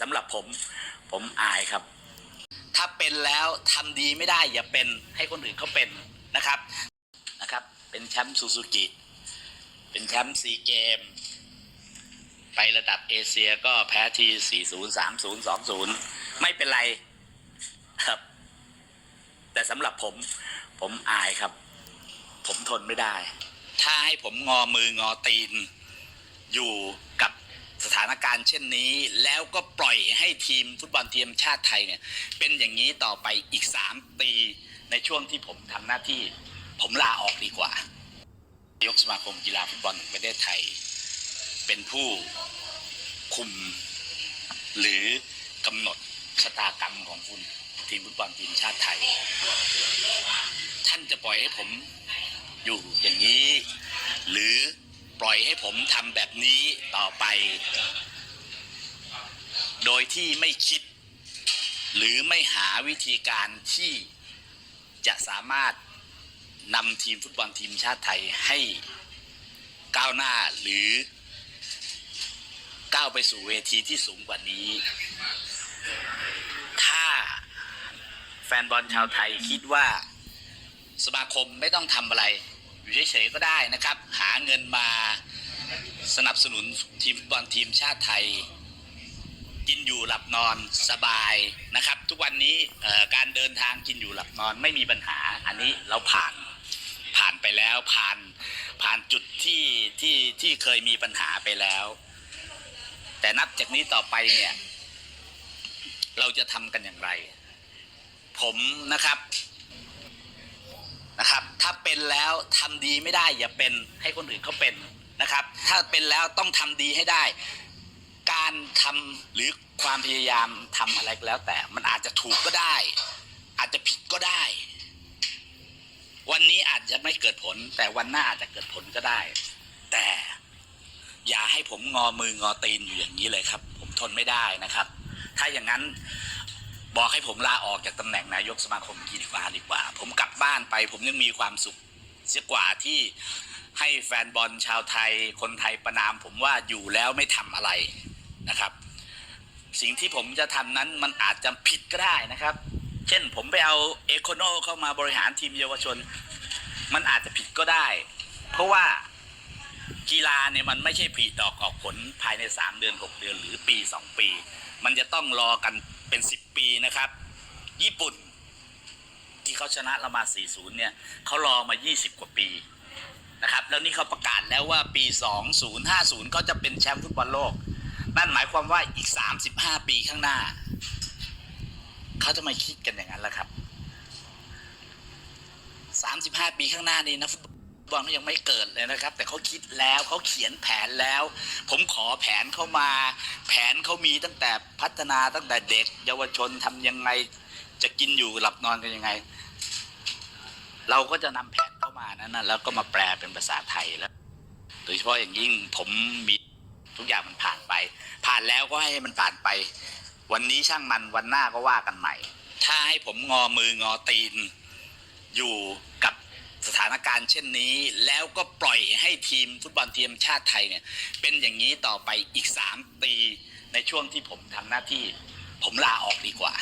สำหรับผม ผมอายครับ ถ้าเป็นแล้วทำดีไม่ได้อย่าเป็นให้คนอื่นเขาเป็นนะครับนะครับ เป็นแชมป์ซูซูกิเป็นแชมป์ซีเกม ไประดับเอเชียก็แพ้ที 40 30 20 ไม่เป็นไรครับ แต่สำหรับผม ผมอายครับ ผมทนไม่ได้ ถ้าให้ผมงอมืองอตีนอยู่ สถานการณ์เช่นนี้ แล้วก็ปล่อยให้ทีมฟุตบอลทีมชาติไทยเนี่ยเป็นอย่างนี้ต่อไปอีก 3 ปีในช่วงที่ผมทำหน้าที่ ผมลาออกดีกว่ายกสมาคมกีฬาฟุตบอลแห่งประเทศไทย เป็นผู้คุม หรือกำหนดชะตากรรมของคุณทีมฟุตบอลทีมชาติไทย ท่านจะปล่อยให้ผมอยู่อย่างนี้ หรือ ปล่อยให้ผมทำแบบนี้ต่อไป โดยที่ไม่คิด หรือไม่หาวิธีการที่จะสามารถนำทีมฟุตบอลทีมชาติไทยให้ก้าวหน้าหรือก้าวไปสู่เวทีที่สูงกว่านี้ ถ้าแฟนบอลชาวไทยคิดว่าสมาคมไม่ต้องทำอะไร อยู่เฉยๆก็ได้นะครับ หาเงินมาสนับสนุนทีมฟุตบอลทีมชาติไทย กินอยู่หลับนอนสบายนะครับ ทุกวันนี้การเดินทางกินอยู่หลับนอนไม่มีปัญหาอันนี้เราผ่านผ่านไปแล้วผ่านผ่านจุดที่ที่ที่เคยมีปัญหาไปแล้ว แต่นับจากนี้ต่อไปเนี่ย เราจะทำกันอย่างไร ผมนะครับนะครับ เป็นแล้วทำดีไม่ได้ อย่าเป็นให้คนอื่นเขาเป็นนะครับ ถ้าเป็นแล้วต้องทำดีให้ได้ การทำหรือความพยายามทำอะไรก็แล้ว แต่มันอาจจะถูกก็ได้ อาจจะผิดก็ได้ วันนี้อาจจะไม่เกิดผล แต่วันหน้าอาจจะเกิดผลก็ได้ แต่อย่าให้ผมงอมืองอตีนอยู่อย่างนี้เลยครับ ผมทนไม่ได้นะครับ ถ้าอย่างนั้นบอกให้ผมลาออกจากตำแหน่งนายกสมาคมกีฬาดีกว่า ผมกลับบ้านไป ผมยังมีความสุข เสียกว่าที่ให้แฟนบอลชาวไทย คนไทยประนามผมว่าอยู่แล้วไม่ทำอะไรนะครับ สิ่งที่ผมจะทำนั้นมันอาจจะผิดก็ได้นะครับ เช่นผมไปเอาเอโคโนเข้ามาบริหารทีมเยาวชน มันอาจจะผิดก็ได้ เพราะว่ากีฬาเนี่ยมันไม่ใช่ผลิดอกออกผลภายใน 3 เดือน 6 เดือนหรือปี 2 ปี มันจะต้องรอกันเป็น 10 ปีนะครับ ญี่ปุ่น ที่เขาชนะเรามา 40 เนี่ยเขารอมา 20 กว่าปีนะครับแล้วนี่เขาประกาศแล้วว่าปี 2050ก็จะเป็นแชมป์ฟุตบอลโลก นั่นหมายความว่าอีก 35 ปีข้างหน้า เขาจะมาคิดกันอย่างนั้นแหละครับ 35 ปีข้างหน้านี้นะฟุตบอลยังไม่เกิดเลยนะครับ แต่เขาคิดแล้วเขาเขียนแผนแล้ว ผมขอแผนเข้ามา แผนเขามีตั้งแต่พัฒนาตั้งแต่เด็ก เยาวชนทำยังไงจะกินอยู่หลับนอนกันยังไง เราก็จะนำแผนเข้ามานั้นนะแล้วก็มาแปลเป็นภาษาไทยแล้ว โดยเฉพาะอย่างยิ่งผมมีทุกอย่างมันผ่านไป ผ่านแล้วก็ให้มันผ่านไป วันนี้ช่างมันวันหน้าก็ว่ากันใหม่ ถ้าให้ผมงอมืองอตีน อยู่กับสถานการณ์เช่นนี้ แล้วก็ปล่อยให้ทีมฟุตบอลทีมชาติไทยเนี่ย เป็นอย่างนี้ต่อไปอีก 3 ปีในช่วงที่ผมทำหน้าที่ ผมลาออกดีกว่า